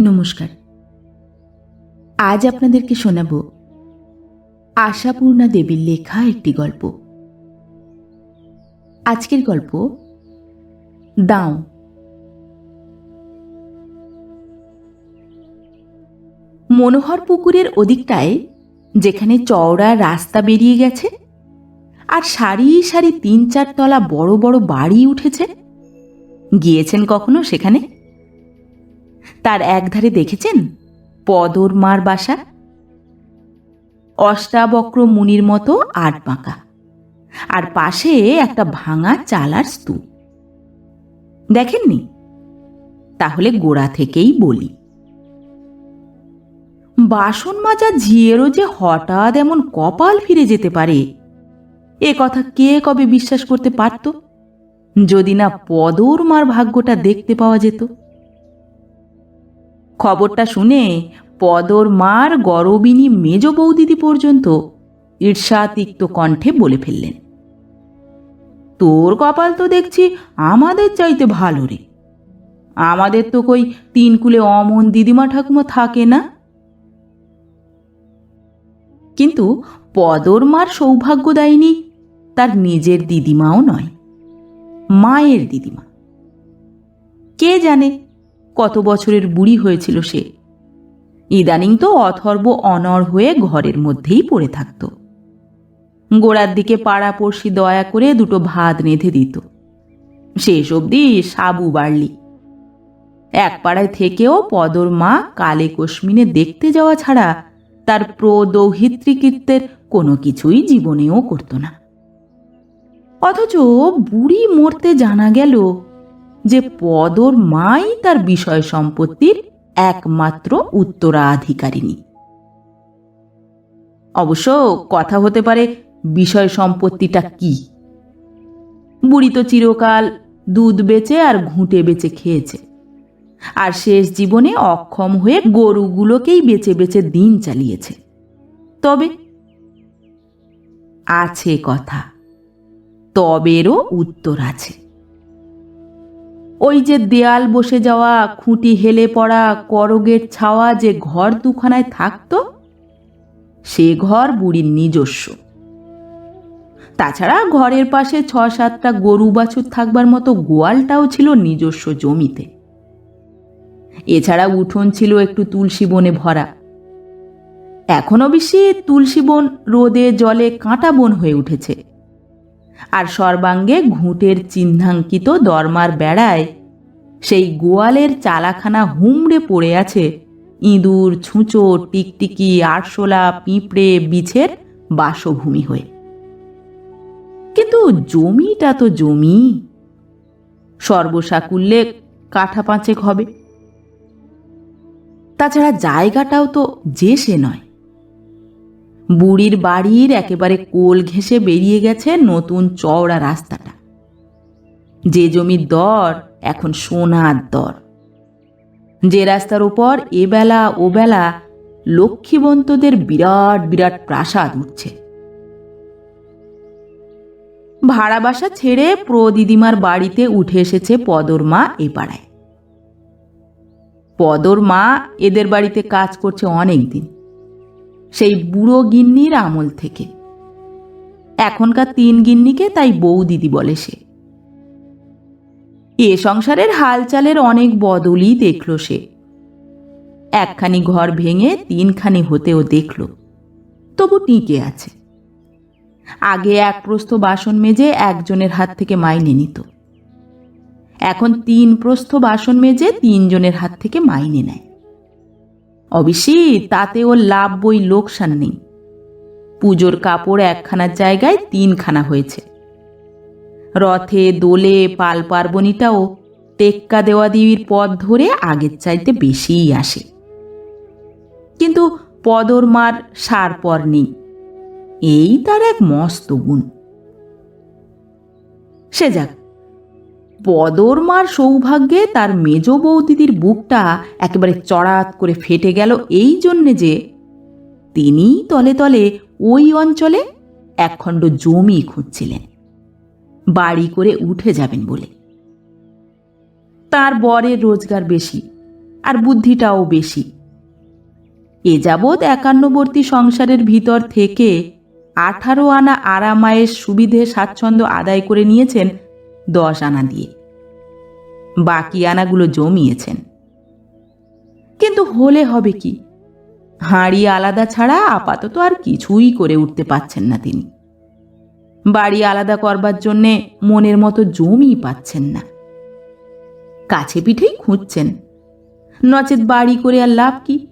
নমস্কার। আজ আপনাদেরকে শোনাব আশাপূর্ণা দেবীর লেখা একটি গল্প। আজকের গল্প, দাও। মনোহর পুকুরের ওদিকটায়, যেখানে চওড়া রাস্তা বেরিয়ে গেছে, আর সারি সারি তিন চার তলা বড় বড় বাড়ি উঠেছে, গিয়েছেন কখনো সেখানে? তার একধারে দেখেছেন? পদর মার বাসা? অষ্টাবক্র মুনির মতো আট বাঁকা আর পাশে একটা ভাঙা চালার স্তূপ। দেখেননি? তাহলে গোড়া থেকেই বলি। বাসন মাজা ঝিয়েরও যে হঠাৎ এমন কপাল ফিরে যেতে পারে, এ কথা কে কবে বিশ্বাস করতে পারত? যদি না পদর মার ভাগ্যটা দেখতে পাওয়া যেত। খবরটা শুনে পদর মার গরবিনী মেজ বৌদিদি পর্যন্ত ঈর্ষাতিক্ত কণ্ঠে বলে ফেললেন, তোর কপাল তো দেখছি আমাদের চাইতে ভালো রে। আমাদের তো কই তিন কুলে অমন দিদিমা ঠাকুমা থাকে না? কিন্তু পদর মার সৌভাগ্যদায়িনী তার নিজের দিদিমাও নয়, মায়ের দিদিমা। কে জানে কত বছরের বুড়ি হয়েছিল সে। ইদানিং তো অথর্ব অনর হয়ে ঘরের মধ্যেই পড়ে থাকত। গোড়ার দিকে পাড়া পড়শি দয়া করে দুটো ভাত রেঁধে দিত। শেষ অবধি সাবু বাড়লি। এক পাড়ায় থেকেও পদর মা কালে কশ্মিনে দেখতে যাওয়া ছাড়া তার প্রদৌহিত্রিকৃত্যের কোনো কিছুই জীবনেও করত না। অথচ বুড়ি মরতে জানা গেল যে পদর মাই তার বিষয় সম্পত্তির একমাত্র উত্তরাধিকারিণী। অবশ্য কথা হতে পারে বিষয় সম্পত্তিটা কি? বুড়ি তো চিরকাল দুধ বেচে আর ঘুঁটে বেচে খেয়েছে। আর শেষ জীবনে অক্ষম হয়ে গরুগুলোকেই বেচে বেচে দিন চালিয়েছে। তবে আছে কথা, তবেরও উত্তর আছে। ওই যে দেয়াল বসে যাওয়া, খুঁটি হেলে পড়া করগের ছাওয়া যে ঘর দুখানায় থাকত, সে ঘর বুড়ির নিজস্ব। তাছাড়া ঘরের পাশে ছ সাতটা গরু বাছুর থাকবার মতো গোয়ালটাও ছিল নিজস্ব জমিতে। এছাড়া উঠোন ছিল একটু তুলসী বনে ভরা। এখনও বেশি তুলসী বন রোদে জলে কাঁটা বন হয়ে উঠেছে। আর সর্বাঙ্গে ঘুঁটের চিহ্নাঙ্কিত দরমার বেড়ায়। সেই গোয়ালের চালাখানা হুমড়ে পড়ে আছে। ইঁদুর, ছুঁচো, টিকটিকি, আরশোলা, পিঁপড়ে, বিছের বাসভূমি হয়ে। কিন্তু জমিটা তো জমি। সর্বসাকুল্যে কাঠা পাঁচেক হবে। তাছাড়া জায়গাটাও তো যে সে নয়। বুড়ির বাড়ির একেবারে কোল ঘেঁষে বেরিয়ে গেছে নতুন চওড়া রাস্তাটা। যে জমির দর এখন সোনার দর। যে রাস্তার উপর এবেলা ওবেলা লক্ষ্মীবন্তদের বিরাট বিরাট প্রাসাদ উঠছে। ভাড়া বাসা ছেড়ে প্রদিদিমার বাড়িতে উঠে এসেছে পদর মা এ পাড়ায়। পদর মা এদের বাড়িতে কাজ করছে অনেক দিন সেই বুড়ো গিন্নির আমল থেকে। এখনকার তিন গিন্নিকে তাই বউ দিদি বলে সে। এ সংসারের হালচালের অনেক বদলই দেখল সে। একখানি ঘর ভেঙে তিনখানি হতেও দেখল। তবু টিকে আছে। আগে এক প্রস্থ বাসন মেজে একজনের হাত থেকে মাইনে নিত। এখন তিন প্রস্থ বাসন মেজে তিনজনের হাত থেকে মাইনে নেয়। অবশ্যই তাতে ওর লাভ বই লোকসান নেই। পুজোর কাপড় একখানার জায়গায় তিনখানা হয়েছে। রথে, দোলে পাল পার্বণীটাও টেক্কা দেওয়া দেবীর পথ ধরে আগের চাইতে বেশিই আসে। কিন্তু পদর মার সার পর নেই। এই তার এক মস্ত গুণ। সে যাক পদর মার সৌভাগ্যে তার মেজ বৌদিদির বুকটা একেবারে চড়াত করে ফেটে গেল এই জন্যে যে তিনি তলে তলে ওই অঞ্চলে একখণ্ড জমি খুঁজছিলেন। বাড়ি করে উঠে যাবেন বলে। তার বরের রোজগার বেশি আর বুদ্ধিটাও বেশি। এ যাবৎ একান্নবর্তী সংসারের ভিতর থেকে আঠারো আনা আরামায়ের সুবিধে স্বাচ্ছন্দ্য আদায় করে নিয়েছেন দশ আনা দিয়ে। বাকি আনাগুলো জমিয়েছেন। কিন্তু হলে হবে কি? হাঁড়ি আলাদা ছাড়া আপাতত আর কিছুই করে উঠতে পাচ্ছেন না তিনি। বাড়ি আলাদা করবার জন্যে মনের মতো জমি পাচ্ছেন না। কাছে পিঠেই খুঁজছেন। নচেত বাড়ি করে আর লাভ কি?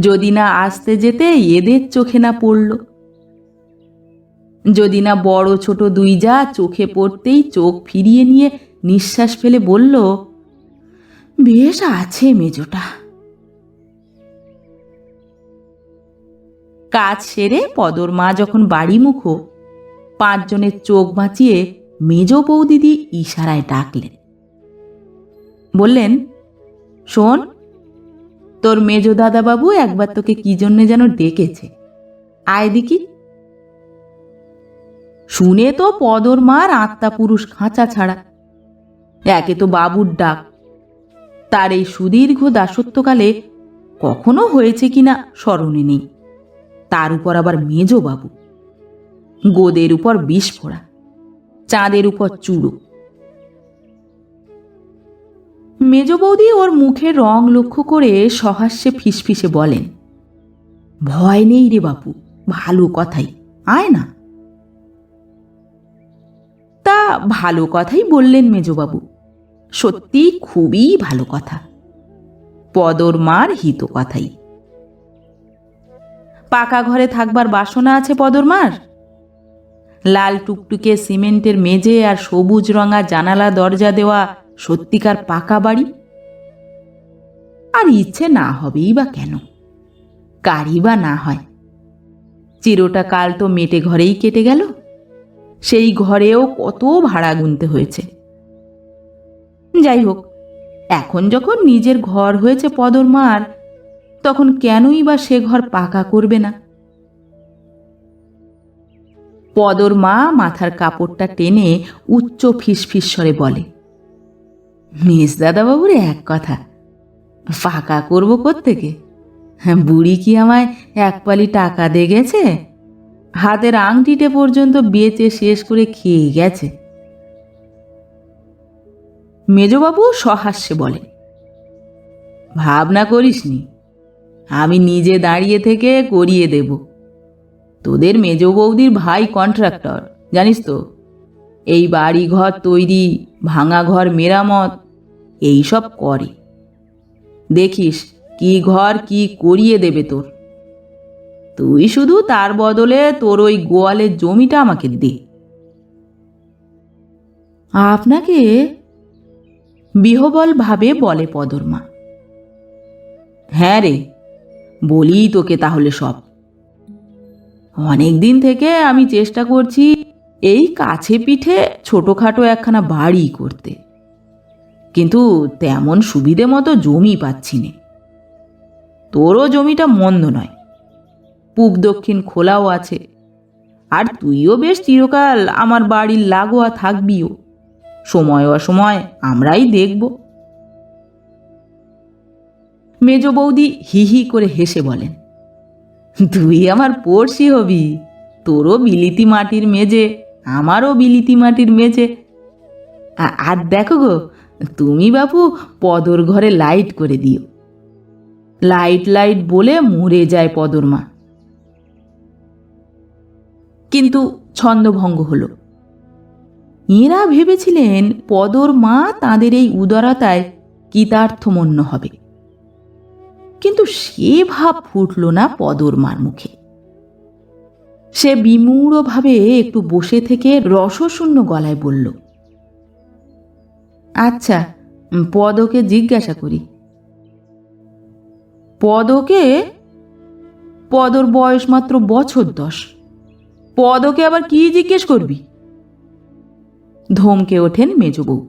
যদি না আসতে যেতে এদের চোখে না পড়ল। যদি না বড় ছোট দুই যা চোখে পড়তেই চোখ ফিরিয়ে নিয়ে নিঃশ্বাস ফেলে বলল, বেশ আছে মেজোটা। কাজ সেরে পদর মা যখন বাড়ি মুখো, পাঁচজনের চোখ বাঁচিয়ে মেজ বৌদিদি ইশারায় ডাকলেন। বললেন, শোন, তোর মেজ দাদাবাবু একবার তোকে কি জন্যে যেন ডেকেছে। আয় দেখি শুনে তো পদর মার আত্মা পুরুষ খাঁচা ছাড়া। একে তো বাবুর ডাক। তার এই সুদীর্ঘ দাসত্বকালে কখনো হয়েছে কিনা স্মরণে নেই। তার উপর আবার মেজ বাবু। গোদের উপর বিষ ফোড়া। চাঁদের উপর চুড়ো। মেজ বৌদি ওর মুখের রং লক্ষ্য করে সহাস্যে ফিসফিসে বলেন, ভয় নেই রে বাপু, ভালো কথাই, আয় না। ভালো কথাই বললেন মেজবাবু। সত্যি খুবই ভালো কথা। পদর মার হিত কথাই। পাকা ঘরে থাকবার বাসনা আছে পদর মার? লাল টুকটুকে সিমেন্টের মেঝে আর সবুজ রঙা জানালা দরজা দেওয়া সত্যিকার পাকা বাড়ি? আর ইচ্ছে না হবেই বা কেন? কারই বা না হয়। চিরটা কাল তো মেটে ঘরেই কেটে গেল। সেই ঘরেও কত ভাড়া গুনতে হয়েছে। যাই হোক এখন যখন নিজের ঘর হয়েছে পদর মার, তখন কেনই বা সে ঘর পাকা করবে না? পদর মা মাথার কাপড়টা টেনে উচ্চ ফিসফিস স্বরে বলে মিস দাদাবাবুর এক কথা ফাঁকা করব থেকে হ্যাঁ বুড়ি কি আমায় এক পালি টাকা দিয়ে গেছে? হাতের আংটিটে পর্যন্ত বেচে শেষ করে খেয়ে গেছে। মেজবাবু সহাস্যে বলে, ভাবনা করিসনি, আমি নিজে দাঁড়িয়ে থেকে করিয়ে দেব। তোদের মেজ বৌদির ভাই কন্ট্রাক্টর, জানিস তো? এই বাড়ি ঘর তৈরি, ভাঙা ঘর মেরামত এই সব করে। দেখিস কি ঘর কি করিয়ে দেবে তোর। তুই শুধু তার বদলে তোর ওই গোয়ালের জমিটা আমাকে দে। আপনাকে বিহবল ভাবে বলে পদরমা। হ্যাঁ রে, বলি তোকে তাহলে সব। অনেক দিন থেকে আমি চেষ্টা করছি এই কাছে পিঠে ছোটোখাটো একখানা বাড়ি করতে। কিন্তু তেমন সুবিধে মতো জমি পাচ্ছি নে। তোরও জমিটা মন্দ নয়। পূব দক্ষিণ খোলাও আছে। আর তুইও বেশ চিরকাল আমার বাড়ির লাগোয়া থাকবিও। সময় অসময় আমরাই দেখব। মেজ বৌদি হি হি করে হেসে বলেন, তুই আমার পড়শি হবি, তোরও বিলিতি মাটির মেজে আমারও বিলিতি মাটির মেজে আর দেখো গো, তুমি বাপু পদর ঘরে লাইট করে দিও। লাইট লাইট বলে মরে যায় পদর মা। কিন্তু ছন্দভঙ্গ হলো। এঁরা ভেবেছিলেন পদর মা তাদের এই উদারতায় কৃতার্থমন্য হবে। কিন্তু সে ভাব ফুটল না পদর মার মুখে। সে বিমূঢ়ভাবে একটু বসে থেকে রসশূন্য গলায় বলল আচ্ছা পদকে জিজ্ঞাসা করি। পদকে? পদর বয়স মাত্র বছর দশ। পদকে আবার কি জিজ্ঞেস করবি? ধমকে ওঠেন মেজবউ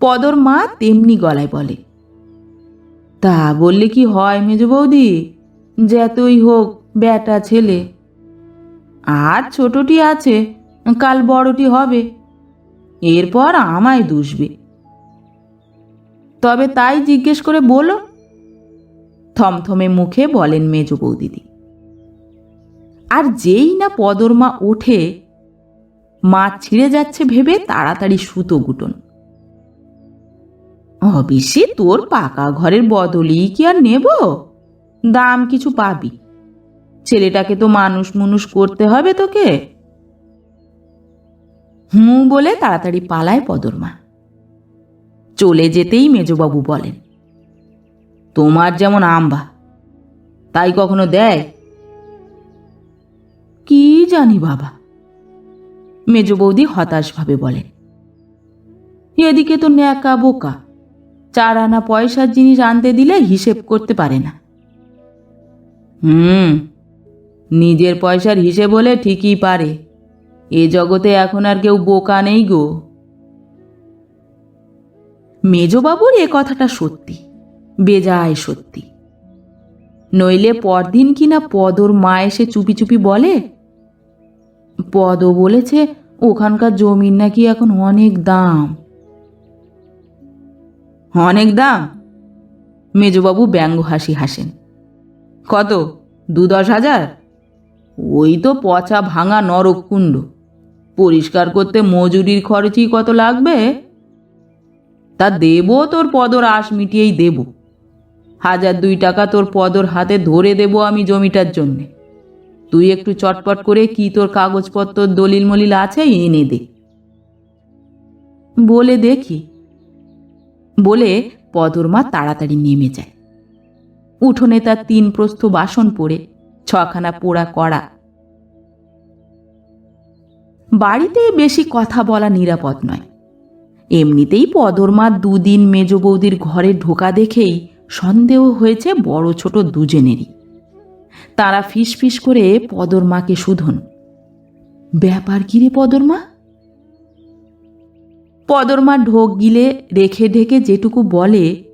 পদর মা তেমনি গলায় বলে, তা বললে কি হয় মেজ বৌদি? যতই হোক, বেটা ছেলে। আর ছোটটি আছে, কাল বড়টি হবে। এরপর আমায় দুষবে। তবে তাই জিজ্ঞেস করে বলো। থমথমে মুখে বলেন মেজ বৌদিদি। আর যেই না পদরমা ওঠে, মা ছিঁড়ে যাচ্ছে ভেবে তাড়াতাড়ি সুতো গুটন। অবিশ্যই তোর পাকা ঘরের বদলেই কি আর নেব? দাম কিছু পাবি। ছেলেটাকে তো মানুষ মুনুষ করতে হবে তোকে। হুঁ বলে তাড়াতাড়ি পালায় পদরমা। চলে যেতেই মেজবাবু বলেন, তোমার যেমন আম্বা, তাই কখনো দেয়? কি জানি বাবা। মেজ বৌদি হতাশভাবে বলেন, এদিকে তো ন্যাকা বোকা চার আনা পয়সার জিনিস আনতে দিলে হিসেব করতে পারে না। হুম, নিজের পয়সার হিসেব হলে ঠিকই পারে, এ জগতে এখন আর কেউ বোকা নেই গো। মেজবাবুর এ কথাটা সত্যি, বেজায় সত্যি। নইলে পরদিন কিনা পদর মা এসে চুপি চুপি বলে পদ বলেছে, ওখানকার জমির নাকি এখন অনেক দাম। অনেক দাম? মেজবাবু ব্যঙ্গ হাসি হাসেন। কত? দু দশ হাজার? ওই তো পচা ভাঙা নরককুণ্ড পরিষ্কার করতে মজুরির খরচই কত লাগবে? তা দেব তোর পদর, আশ মিটিয়েই দেব। হাজার দুই টাকা তোর পদর হাতে ধরে দেব আমি জমিটার জন্যে। তুই একটু চটপট করে কি তোর কাগজপত্র দলিল মলিল আছে এনে দে। বলে দেখি। বলে পদরমা তাড়াতাড়ি নেমে যায়। উঠোনে তার তিন প্রস্থ বাসন পড়ে, ছখানা পোড়া করা বাড়িতে বেশি কথা বলা নিরাপদ নয়। এমনিতেই পদরমা দুদিন মেজ বৌদির ঘরে ঢোকা দেখেই সন্দেহ হয়েছে বড় ছোট দুজনেরই। তারা ফিস ফিস করে পদরমাকে শুধন। ব্যাপার কি রে পদরমা? পদরমা ঢোক গিলে রেখে ঢেকে যেটুকু বলে,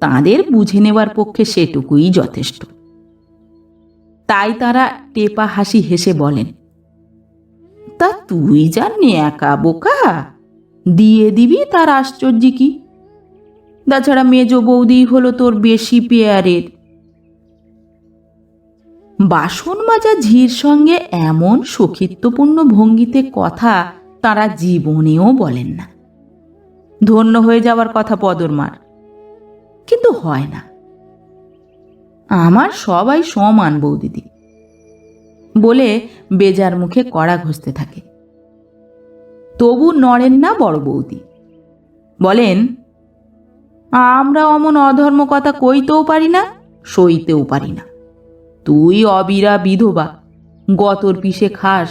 তাদের বুঝে নেওয়ার পক্ষে সেটুকুই যথেষ্ট। তাই তারা টেপা হাসি হেসে বলেন, তা তুই যা একা বোকা? দিয়ে দিবি তার আশ্চর্য কি? তাছাড়া মেজ বৌদি হলো তোর বেশি পেয়ারের। বাসন মাজা ঝির সঙ্গে এমন সখিত্বপূর্ণ ভঙ্গিতে কথা তারা জীবনেও বলেন না। ধন্য হয়ে যাওয়ার কথা পদরমার, কিন্তু হয় না। আমার সবাই সমান বৌদিদি বলে বেজার মুখে কড়া ঘষতে থাকে। তবু নড়েন না বড় বৌদি। বলেন, আমরা অমন অধর্ম কথা কইতেও পারি না, সইতেও পারি না। তুই অবিরা বিধবা, গতর পিসে খাস।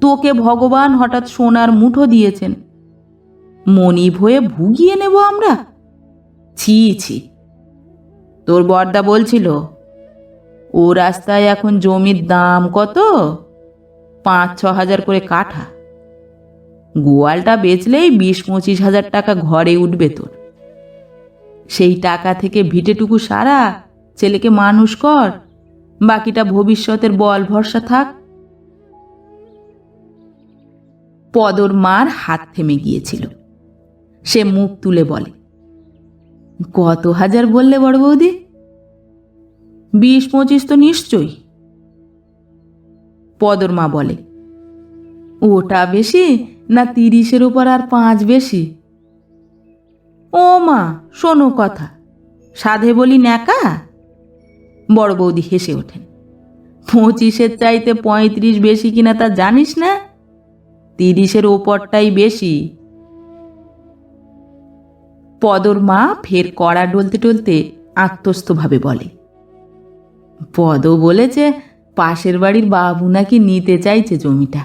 তোকে ভগবান হঠাৎ সোনার মুঠো দিয়েছেন। মনিব হয়ে ভুগিয়ে নেব আমরা? ছি ছি। তোর বর্দা বলছিল, ও রাস্তায় এখন জমির দাম কত? পাঁচ, ছ হাজার করে কাঠা। গোয়ালটা বেচলেই বিশ, পঁচিশ হাজার টাকা ঘরে উঠবে তোর। সেই টাকা থেকে ভিটেটুকু সারা ছেলেকে মানুষ কর। বাকিটা ভবিষ্যতের বল ভরসা থাক। পদর মার হাত থেমে গিয়েছিল। সে মুখ তুলে বলে, কত হাজার বললে বড় বৌদি? বিশ পঁচিশ তো নিশ্চয়ই। পদর মা বলে, ওটা বেশি না তিরিশের উপর আর পাঁচ বেশি? ও মা, শোনো কথা, সাধে বলি ন্যাকা বড় বৌদি হেসে ওঠেন পঁচিশের চাইতে পঁয়ত্রিশ বেশি কিনা তা জানিস না? তিরিশের ওপরটাই বেশি। পদর মা ফের কড়া ডলতে টলতে আত্মস্থভাবে বলে পদ বলেছে পাশের বাড়ির বাবু নাকি নিতে চাইছে জমিটা।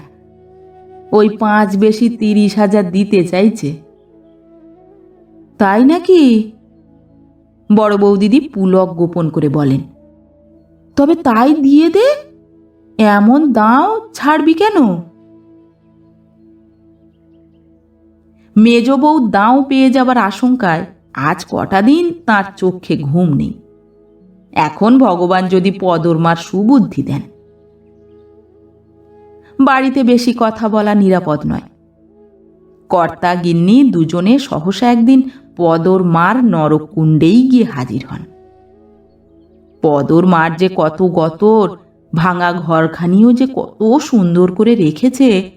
ওই পাঁচ বেশি তিরিশ হাজার দিতে চাইছে। তাই নাকি? বড় বৌদিদি পুলক গোপন করে বলেন তবে তাই দিয়ে দে। এমন দাও, ছাড়বি কেন? মেজ বউ দাও পেয়ে যাবার আশঙ্কায় আজ কটা দিন তার চোখে ঘুম নেই। এখন ভগবান যদি পদরমার সুবুদ্ধি দেন। বাড়িতে বেশি কথা বলা নিরাপদ নয়। কর্তা গিন্নি দুজনে সহসা একদিন পদর মার নরকুণ্ডেই গিয়ে হাজির হন। পদর মার যে কত গতর, ভাঙা ঘরখানিও যে কত সুন্দর করে রেখেছে,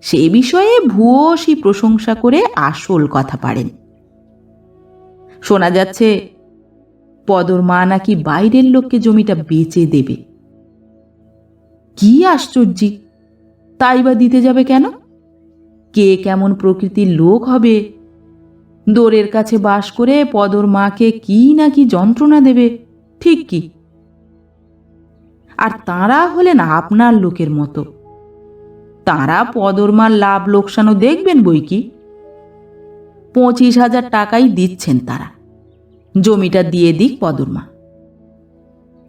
সে বিষয়ে ভূয়সী প্রশংসা করে আসল কথা পারেন। শোনা যাচ্ছে, পদর মা নাকি বাইরের লোককে জমিটা বেচে দেবে। কি আশ্চর্যি! তাই বা দিতে যাবে কেন? কে কেমন প্রকৃতির লোক হবে? দোরের কাছে বাস করে পদর মাকে কি না কি যন্ত্রণা দেবে? ঠিক কি? আর তাঁরা হলেন আপনার লোকের মতো। তাঁরা পদরমার লাভ লোকসানও দেখবেন বই কি? পঁচিশ হাজার টাকাই দিচ্ছেন তারা। জমিটা দিয়ে দিক পদরমা।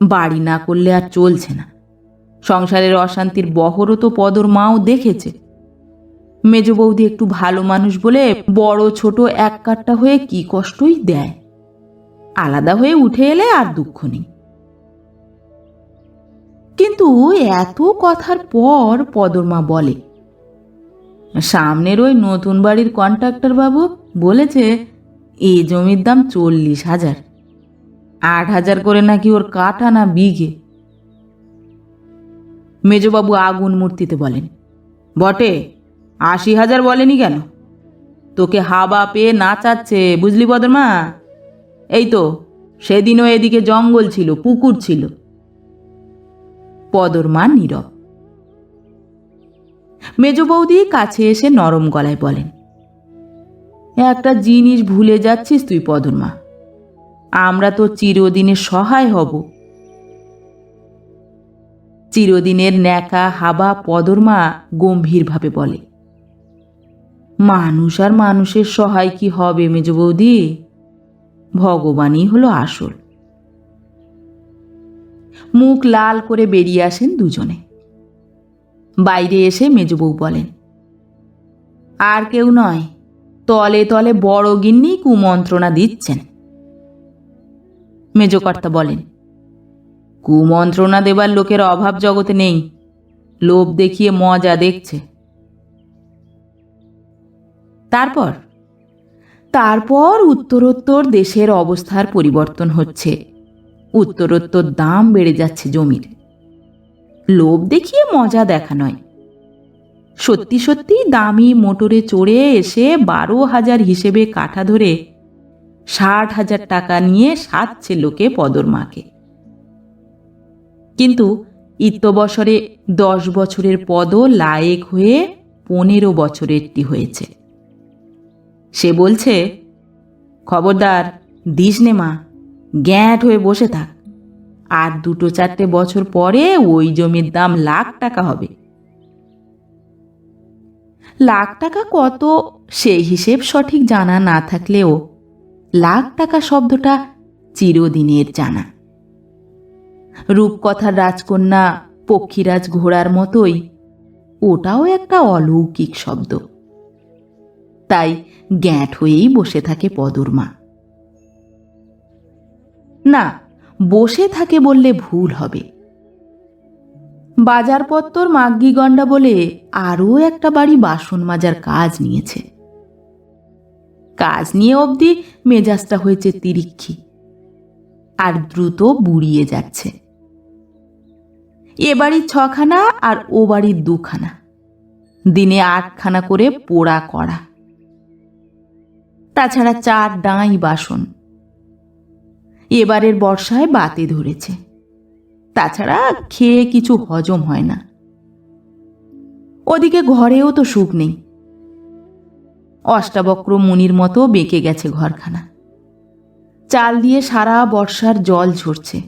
বাড়ি না করলে আর চলছে না। সংসারের অশান্তির বহরও তো পদর মাও দেখেছে। মেজ বৌদি একটু ভালো মানুষ বলে বড় ছোট এক কাট্টা হয়ে কি কষ্টই দেয়। আলাদা হয়ে উঠে এলে আর দুঃখ নেই। কিন্তু এত কথার পর পদরমা বলে, সামনের ওই নতুন বাড়ির কন্ট্রাক্টর বাবু বলেছে এই জমির দাম চল্লিশ হাজার, আট হাজার করে নাকি ওর কাঠা না বিঘে। মেজবাবু আগুন মূর্তিতে বলেন, বটে, আশি হাজার বলেনি কেন? তোকে হাবা পেয়ে নাচাচ্ছে, বুঝলি বদরমা এই তো, সেদিনও এদিকে জঙ্গল ছিল, পুকুর ছিল। পদরমা নীরব। মেজ বৌদি কাছে এসে নরম গলায় বলেন, একটা জিনিস ভুলে যাচ্ছিস তুই, পদরমা। আমরা তো চিরদিনের সহায় হব। চিরদিনের ন্যাকা হাবা পদরমা গম্ভীরভাবে বলে, মানুষ আর মানুষের সহায় কি হবে মেজ বৌদি? ভগবানই হলো আসল। মুখ লাল করে বেরিয়ে আসেন দুজনে। বাইরে এসে মেজবউ বলেন, আর কেউ নয়, তলে তলে বড় গিন্নি কুমন্ত্রণা দিচ্ছেন। মেজকর্তা বলেন, কুমন্ত্রণা দেবার লোকের অভাব জগতে নেই, লোভ দেখিয়ে মজা দেখছে। তারপর তারপর উত্তরোত্তর দেশের অবস্থার পরিবর্তন হচ্ছে। উত্তরোত্তর দাম বেড়ে যাচ্ছে জমির। লোভ দেখিয়ে মজা দেখা নয়। সত্যি সত্যি দামি মোটরে চড়ে এসে বারো হাজার হিসেবে কাঠা ধরে ষাট হাজার টাকা নিয়ে সাজছে লোকে পদর মাকে কিন্তু ইত্যবসরে দশ বছরের পদ লায়েক হয়ে পনেরো বছরেরটি হয়েছে। সে বলছে, খবরদার, দিস নে মা, গ্যাঁট হয়ে বসে থাক। আর দুটো চারটে বছর পরে ওই জমির দাম লাখ টাকা হবে। লাখ টাকা কত? সেই হিসেব সঠিক জানা না থাকলেও লাখ টাকা শব্দটা চিরদিনের জানা। রূপকথার রাজকন্যা, পক্ষীরাজ ঘোড়ার মতোই, ওটাও একটা অলৌকিক শব্দ। তাই গ্যাঁট হয়েই বসে থাকে পদরমা। না, বসে থাকে বললে ভুল হবে। বাজারপত্তর মাগ্গি গন্ডা বলে আরও একটা বাড়ি বাসন মাজার কাজ নিয়েছে। কাজ নিয়ে অবধি মেজাজটা হয়েছে তিরিক্ষি, আর দ্রুত বুড়িয়ে যাচ্ছে। এ বাড়ির ছখানা আর ও বাড়ির দুখানা, দিনে আটখানা করে পোড়া করা। তাছাড়া চার ডাঁই বাসন। এবারের বর্ষায় বাতে ধরেছে। তাছাড়া খেয়ে কিছু হজম হয় না। ওদিকে ঘরেও তো সুখ নেই। অষ্টাবক্র মুনির মতো বেঁকে গেছে ঘরখানা। চাল দিয়ে সারা বর্ষার জল ঝরছে।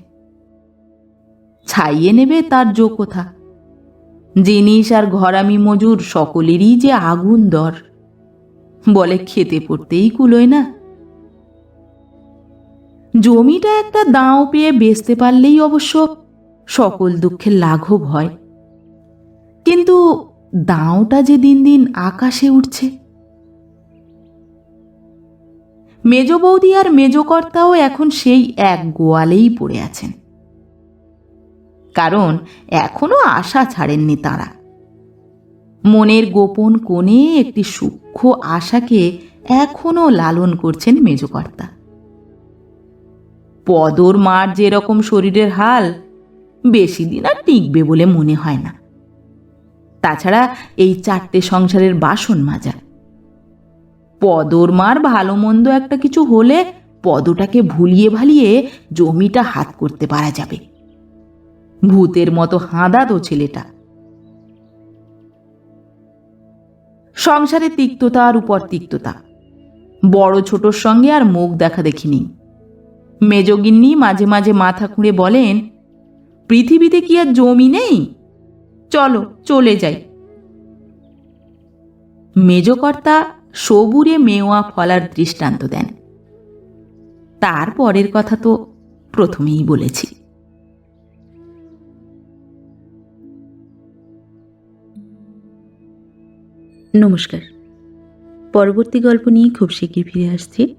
ছাইয়ে নেবে তার কোথা জিনিস আর ঘরামি মজুর সকলেরই যে আগুন দর। বলে খেতে পড়তেই কুলোয় না। জমিটা একটা দাঁও পেয়ে বেচতে পারলেই অবশ্য সকল দুঃখের লাঘব হয়। কিন্তু দাঁওটা যে দিন দিন আকাশে উঠছে। মেজ বৌদি আর মেজকর্তাও এখন সেই এক গোয়ালেই পড়ে আছেন। কারণ এখনও আশা ছাড়েননি তারা। মনের গোপন কোণে একটি সূক্ষ্ম আশাকে এখনও লালন করছেন মেজকর্তা। পদর মার যেরকম শরীরের হাল, বেশি দিন আর টিকবে বলে মনে হয় না। তাছাড়া এই চারটে সংসারের বাসন মাজা। পদর মার ভালো মন্দ একটা কিছু হলে পদটাকে ভুলিয়ে ভালিয়ে জমিটা হাত করতে পারা যাবে। ভূতের মতো হাঁদা তো ছেলেটা। সংসারে তিক্ততা আর উপর তিক্ততা। বড় ছোটর সঙ্গে আর মুখ দেখা দেখিনি। মেজগিন্নি মাঝে মাঝে মাথা খুঁড়ে বলেন, পৃথিবীতে কি আর জমি নেই? চলো, চলে যাই। মেজকর্তা সবুরে মেওয়া ফলার দৃষ্টান্ত দেন। তার পরের কথা তো প্রথমেই বলেছি। নমস্কার। পরবর্তী গল্প নিয়ে খুব শীঘ্রই ফিরে আসছি।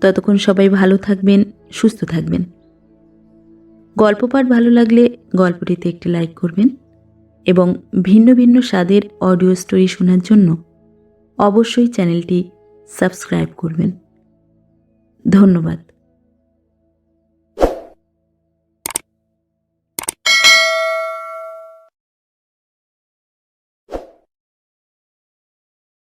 ততক্ষণ সবাই ভালো থাকবেন, সুস্থ থাকবেন। গল্প পাঠ ভালো লাগলে গল্পটিতে একটি লাইক করবেন এবং ভিন্ন ভিন্ন স্বাদের অডিও স্টোরি শোনার জন্য অবশ্যই চ্যানেলটি সাবস্ক্রাইব করবেন। ধন্যবাদ।